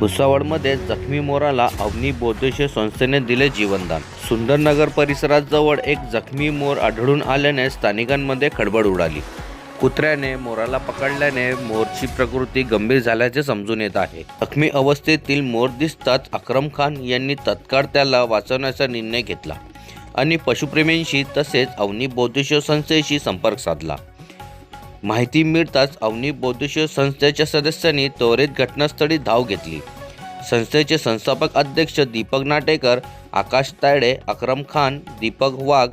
भुसावळमध्ये जखमी मोराला अवनी बौद्धिश संस्थेने दिले जीवनदान. सुंदरनगर परिसरात जवळ एक जखमी मोर आढळून आल्याने स्थानिकांमध्ये खडबड उडाली. कुत्र्याने मोराला पकडल्याने मोरची प्रकृती गंभीर झाल्याचे समजून येत आहे. जखमी अवस्थेतील मोर दिसताच अक्रम खान यांनी तत्काळ त्याला वाचवण्याचा निर्णय घेतला आणि पशुप्रेमींशी तसेच अवनी बौद्धिश संस्थेशी संपर्क साधला. माहिती मिळताच अवनी बौद्धिश संस्थेच्या सदस्यांनी त्वरित घटनास्थळी धाव घेतली. संस्थेचे संस्थापक अध्यक्ष दीपक नाटेकर आकाश तायडे अक्रम खान दीपक वाघ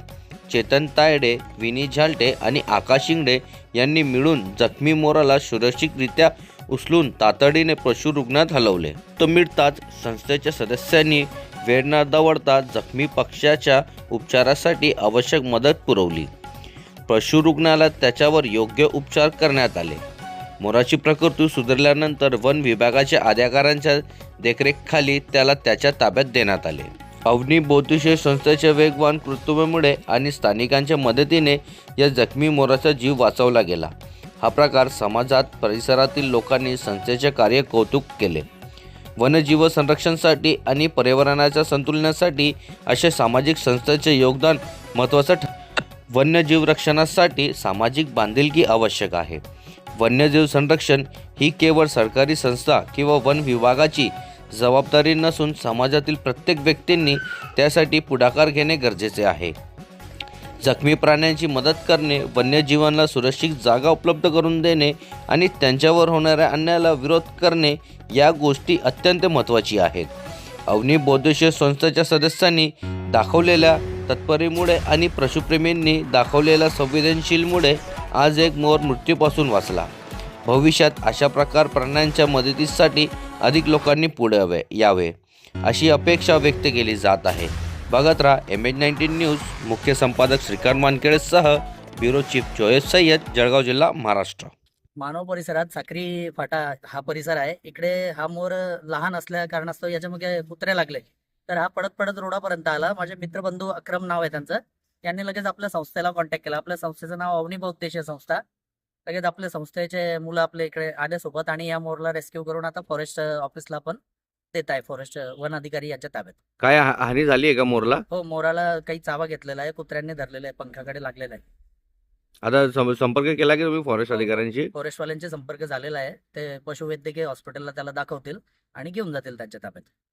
चेतन तायडे विनी झालटे आणि आकाश शिंगडे यांनी मिळून जखमी मोराला सुरक्षितरित्या उचलून तातडीने पशु रुग्णात हलवले. तो मिळताच संस्थेच्या सदस्यांनी वेळ न दवडता जखमी पक्षाच्या उपचारासाठी आवश्यक मदत पुरवली. पशुरुग्णालयात त्याच्यावर योग्य उपचार करण्यात आले. मोराची प्रकृती सुधारल्यानंतर वन विभागाच्या अधिकाऱ्यांच्या देखरेखीखाली त्याला त्याच्या ताब्यात देण्यात आले. अवनी बौद्धिश संस्थेच्या वेगवान कृत्रिमेमुळे आणि स्थानिकांच्या मदतीने या जखमी मोराचा जीव वाचवला गेला. हा प्रकार समाजात परिसरातील लोकांनी संस्थेचे कार्य कौतुक केले. वन्यजीव संरक्षणासाठी आणि पर्यावरणाच्या संतुलनासाठी अशा सामाजिक संस्थेचे योगदान महत्त्वाचं ठ वन्यजीव रक्षणासाठी सामाजिक बांधिलकी आवश्यक आहे. वन्यजीव संरक्षण ही केवळ सरकारी संस्था किंवा वन विभागाची जबाबदारी नसून समाजातील प्रत्येक व्यक्तींनी त्यासाठी पुढाकार घेणे गरजेचे आहे. जखमी प्राण्यांची मदत करणे वन्यजीवांना सुरक्षित जागा उपलब्ध करून देणे आणि त्यांच्यावर होणाऱ्या अन्यायाला विरोध करणे या गोष्टी अत्यंत महत्त्वाची आहेत. अवनी बौद्धेश्वर संस्थेच्या सदस्यांनी दाखवलेल्या तत्परीमुळे आणि पशुप्रेमींनी दाखवलेल्या संवेदनशीलमुळे आज एक मोर मृत्यूपासून वाचला. भविष्यात अशा प्रकार प्राण्यांच्या मदतीसाठी अधिक लोकांनी पुढे यावे यावे अशी अपेक्षा व्यक्त केली जात आहे. बघत राहा एम एच नाईन्टीन न्यूज. मुख्य संपादक श्रीकांत मानकेळेसह ब्युरो चीफ चोयस सय्यद जळगाव जिल्हा महाराष्ट्र. मानव परिसरात साक्री फाटा हा परिसर आहे. इकडे हा मोर लहान असल्या कारणास्तव याच्यामध्ये कुत्रे लागले. तर हा पडत पडत रोडापर्यंत आला. माझे मित्रबंधू अक्रम नाव आहे त्यांचं. यांनी लगेच आपल्या संस्थेला कॉन्टॅक्ट केला. आपल्या संस्थेचं नाव अवनी बहुद्देशीय संस्था. लगेच आपल्या संस्थेचे मुलं आपल्या इकडे आले सोबत आणि या मोरला रेस्क्यू करून आता फॉरेस्ट ऑफिसला पण देत आहे. फॉरेस्ट वन अधिकारी यांच्या ताब्यात. काय हा- हानी झाली आहे का मोरला? हो मोराला काही चावा घेतलेला आहे. कुत्र्यांनी धरलेला आहे. पंखाकडे लागलेला आहे. आता सं- संपर्क केला की तुम्ही फॉरेस्ट अधिकाऱ्यांशी? फॉरेस्टवाल्यांचे संपर्क झालेला आहे. ते पशुवैद्यकीय हॉस्पिटलला त्याला दाखवतील आणि घेऊन जातील त्यांच्या ताब्यात.